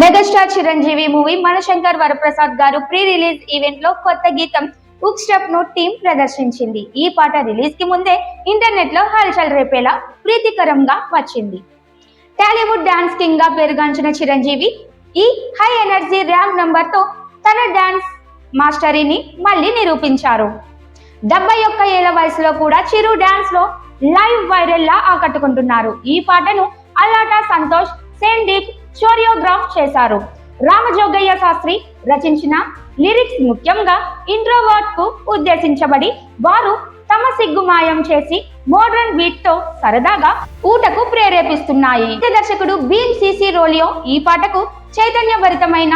Megastar Chiranjeevi movie Manashankar Varaprasad garu pre release ఈవెంట్లో కొత్త గీతం ఉక్ స్టెప్ను టీం ప్రదర్శించింది. ఈ పాట రిలీజ్కి ముందే ఇంటర్నెట్లో హల్చల్ రేపేలా ప్రీతికరంగా వచ్చింది. టాలీవుడ్ డాన్స్ కింగ్గా పేరుగాంచిన చిరంజీవి ఈ హై ఎనర్జీ ర్యాంప్ నంబర్తో తన డాన్స్ మాస్టరీని మళ్ళీ నిరూపించారు. డెబ్బై ఒక్క ఏళ్ళ వయసులో కూడా చిరు డాన్స్లో లైవ్ వైరల్ లా ఆకట్టుకుంటున్నారు. ఈ పాటను అలాటా సంతోష్ సేందీప్ షోరియోగ్రాఫ్ చేశారు. రామజోగయ్య శాస్త్రి రచించిన లిరిక్స్ ముఖ్యంగా ఇంట్రోవర్ట్కు ఉద్దేశించబడి వారు తమ సిగ్గుమాయం చేసి మోడర్న్ బీట్తో సరదాగా ఊటకు ప్రేరేపిస్తున్నాయి. దర్శకుడు భీమ్ సిసి రోలియో ఈ పాటకు చైతన్యభరితమైన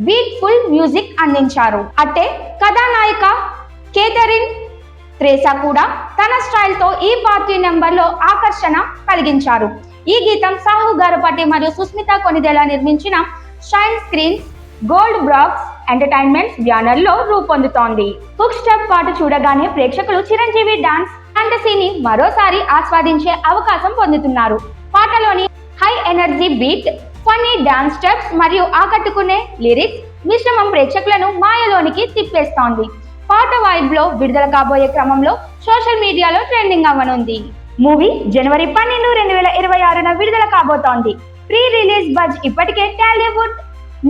బీట్ ఫుల్ మ్యూజిక్ అందించారు. అట్టే కథానాయిక కేథరిన్ త్రేసా కూడా తన స్టైల్తో ఈ పార్టీ నెంబర్లో ఆకర్షణ కలిగించారు. ఈ గీతం సాహు గారపాటి మరియు సుస్మిత కొనిదేలా నిర్మించిన shine screens gold box entertainments బ్యానర్లో రూపొందుతోంది. హుక్ స్టెప్ పాట చూడగానే ప్రేక్షకులు చిరంజీవి డాన్స్ ఫ్యాంటసీని మరోసారి ఆస్వాదించే అవకాశం పొందుతున్నారు. పాటలోని high energy beat funny dance steps మరియు ఆకట్టుకునే లిరిక్స్ మిశ్రమం ప్రేక్షకులను మాయలోనికి తిప్పేస్తోంది. పాట వైబ్లో విడుదల కాబోయే క్రమంలో సోషల్ మీడియాలో ట్రెండింగ్ అవ్వనుంది. మూవీ జనవరి పన్నెండు రెండు వేల ఇరవై ఆరున విడుదల కాబోతోంది. ప్రీ రిలీజ్ బజ్ ఇప్పటికే టాలీవుడ్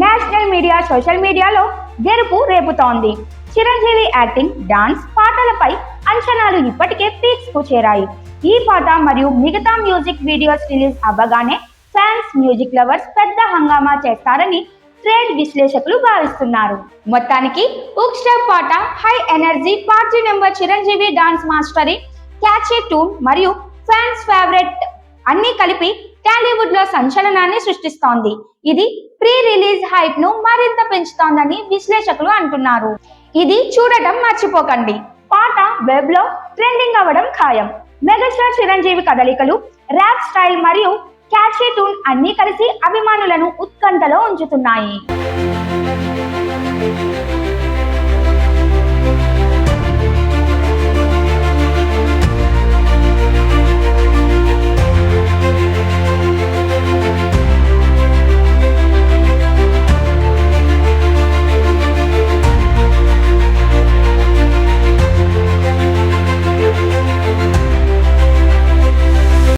నేషనల్ మీడియా సోషల్ మీడియాలో గెలుపు రేపుతోంది. చిరంజీవి యాక్టింగ్ డాన్స్ పాటలపై అంచనాలు ఇప్పటికే పీక్స్కు చేరాయి. ఈ పాట మరియు మిగతా మ్యూజిక్ వీడియోస్ రిలీజ్ అవ్వగానే ఫ్యాన్స్ మ్యూజిక్ లవర్స్ పెద్ద హంగామా చేస్తారని ట్రేడ్ విశ్లేషకులు భావిస్తున్నారు. మొత్తానికి ఉక్ పాట high energy party number Chiranjeevi dance mastery catchy tune మరియు ఫ్యాన్స్ ఫేవరెట్ అన్ని కలిపి టాలీవుడ్లో సంచలనాన్ని సృష్టిస్తోంది. ఇది ప్రీ రిలీజ్ హైప్ను మరింత పెంచుతోందని విశ్లేషకులు అంటున్నారు. ఇది చూడటం మర్చిపోకండి. పాట వెబ్లో ట్రెండింగ్ అవ్వడం ఖాయం. మెగాస్టార్ చిరంజీవి కదలికలు ర్యాప్ స్టైల్ మరియు క్యాచీ టూన్ అన్ని కలిసి అభిమానులను ఉత్కంఠలో ఉంచుతున్నాయి.